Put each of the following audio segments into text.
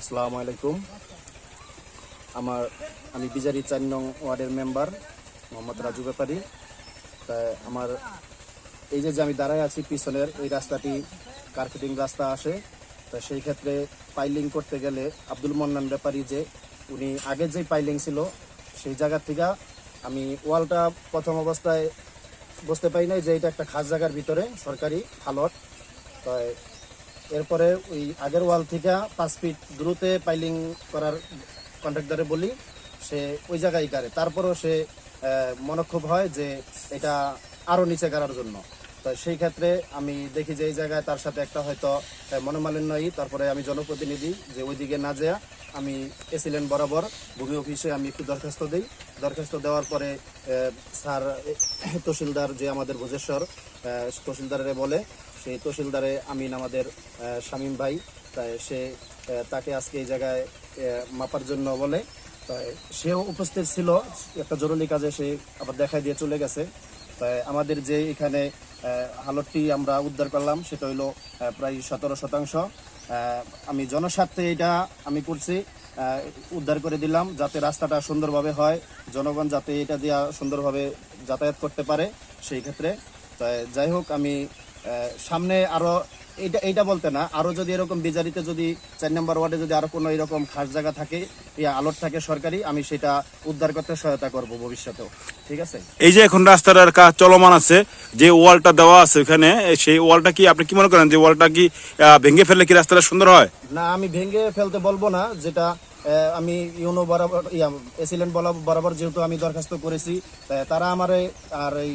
আসসালামু আলাইকুম। আমার, আমি বিজারি চার নং ওয়ার্ডের মেম্বার, মোহাম্মদ রাজু ব্যাপারী। তা আমার, এই যে আমি দাঁড়ায় আছি পিছনের, এই রাস্তাটি কার্পেটিং রাস্তা আসে। তা সেই ক্ষেত্রে পাইলিং করতে গেলে আব্দুল মন্নান ব্যাপারী যে, উনি আগে যে পাইলিং ছিল, সেই জায়গার থেকে আমি ওয়ালটা প্রথম অবস্থায় বুঝতে পারি নাই যে এটা একটা খাস জায়গার ভিতরে, সরকারি হালট তাই এরপরে ওই আগের ওয়াল থেকে পাঁচ ফিট দূরতে পাইলিং করার কন্ট্রাক্টরে বলি, সে ওই জায়গায় কারে তারপরও সে মনক্ষোভ হয় যে এটা আরও নিচে কারার জন্য। সেই ক্ষেত্রে আমি দেখি যে এই জায়গায় তার সাথে একটা হয়তো মনোমালিন্যই তারপরে আমি জনপ্রতিনিধি যে ওইদিকে না যেয়া আমি এসিলেন বরাবর ভূমি অফিসে আমি একটু দরখাস্ত দিই। দরখাস্ত দেওয়ার পরে স্যার তহসিলদার যে আমাদের ভোজেশ্বর তহসিলদারে বলে, সেই তহসিলদারে আমিন আমাদের শামীম ভাই তাই সে তাকে আজকে এই জায়গায় মাপার জন্য বলে তাই সেও উপস্থিত ছিল। একটা জরুরি কাজে সে আবার দেখা দিয়ে চলে গেছে। তাই আমাদের যে এখানে হালতটি আমরা উদ্ধার করলাম, সেটা হইল প্রায় সতেরো শতাংশ। আমি জনস্বার্থে এটা আমি করছি উদ্ধার করে দিলাম যাতে রাস্তাটা সুন্দরভাবে হয়, জনগণ যাতে এটা দিয়া সুন্দরভাবে যাতায়াত করতে পারে সেই ক্ষেত্রে। তাই যাই হোক, আমি সামনে আরও এইটা এটা বলতে না। আরও যদি এরকম বিজারিতে যদি চার নম্বর ওয়ার্ডে যদি আরও কোনো এরকম খাস জায়গা থাকে আলোট থাকে সরকারি আমি সেটা উদ্ধার করতে সহায়তা করব ভবিষ্যতেও। ঠিক আছে? এই যে এখন রাস্তাটার কাজ চলমান আছে যে ওয়ালটা দেওয়া আছে ওখানে সেই ওয়ালটা কি আপনি কি মনে করেন যে ওয়ালটা কি ভেঙে ফেললে কি রাস্তাটা সুন্দর হয়? না আমি ভেঙে ফেলতে বলব না যেটা আমি ইউনো বরাবর, ইয়া, এসিলেন্ট বরাবর যেহেতু আমি দরখাস্ত করেছি তারা আমার, আর এই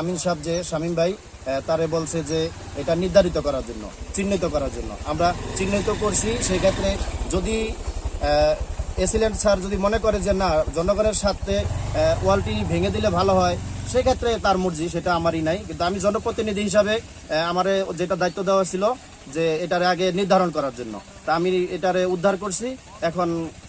আমিন সাহেব যে, শামীম ভাই তারে বলছে যে এটা নির্ধারিত করার জন্য, চিহ্নিত করার জন্য। আমরা চিহ্নিত করছি, সেই ক্ষেত্রে যদি এসিলেন্ট স্যার যদি মনে করে যে না, জনগণের স্বার্থে ওয়ালটি ভেঙে দিলে ভালো হয় সেক্ষেত্রে তার মর্জি, সেটা আমারই নাই। কিন্তু আমি জনপ্রতিনিধি হিসাবে আমার যেটা দায়িত্ব দেওয়া ছিল যে এটার আগে নির্ধারণ করার জন্য। তা আমি এটারে উদ্ধার করছি, এখন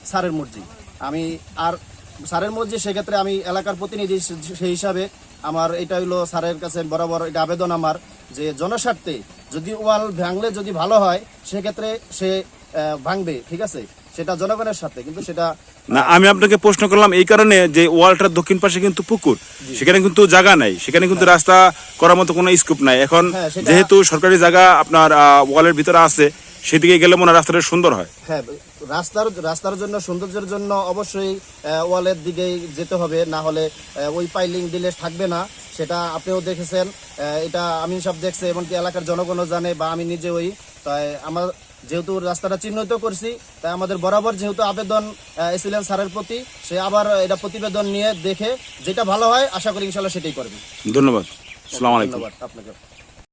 সারের মর্জি। আমি আর স্যারের মর্জি সেক্ষেত্রে আমি এলাকার প্রতিনিধি সেই হিসাবে আমার এটা হইল স্যারের কাছে বরাবর এটা আবেদন আমার যে জনস্বার্থে যদি ওয়াল ভাঙলে যদি ভালো হয় সেক্ষেত্রে সে ভাঙবে ঠিক আছে? সেটা জনগণের সাথে কিন্তু সেটা না আমি আপনাকে প্রশ্ন করলাম এই কারণে যে ওয়ালটার দক্ষিণ পাশে কিন্তু পুকুর সেখানে কিন্তু জায়গা নাই সেখানে কিন্তু রাস্তা করার মতো কোনো স্কোপ নাই। এখন হ্যাঁ, যেহেতু সরকারি জায়গা আপনার ওয়ালের ভিতরে আছে সেদিকে গেলে মনে হয় রাস্তাটা সুন্দর হয়। হ্যাঁ রাস্তার রাস্তার জন্য সৌন্দর্যের জন্য অবশ্যই ওয়ালের দিকেই যেতে হবে। না হলে ওই পাইলিং দিলে থাকবে না। সেটা আপনিও দেখেছেন। এটা আমি সব দেখছে এমনকি এলাকার জনগণও জানে বা আমি নিজে ওই। তাই আমার যেহেতু রাস্তাটা চিহ্নিত করছি তাই আমাদের বরাবর যেহেতু আবেদন এসিলেন স্যারের প্রতি সে আবার এটা প্রতিবেদন নিয়ে দেখে যেটা ভালো হয় আশা করি ইনশাল্লাহ সেটাই করবে। ধন্যবাদ। ধন্যবাদ আপনাকে।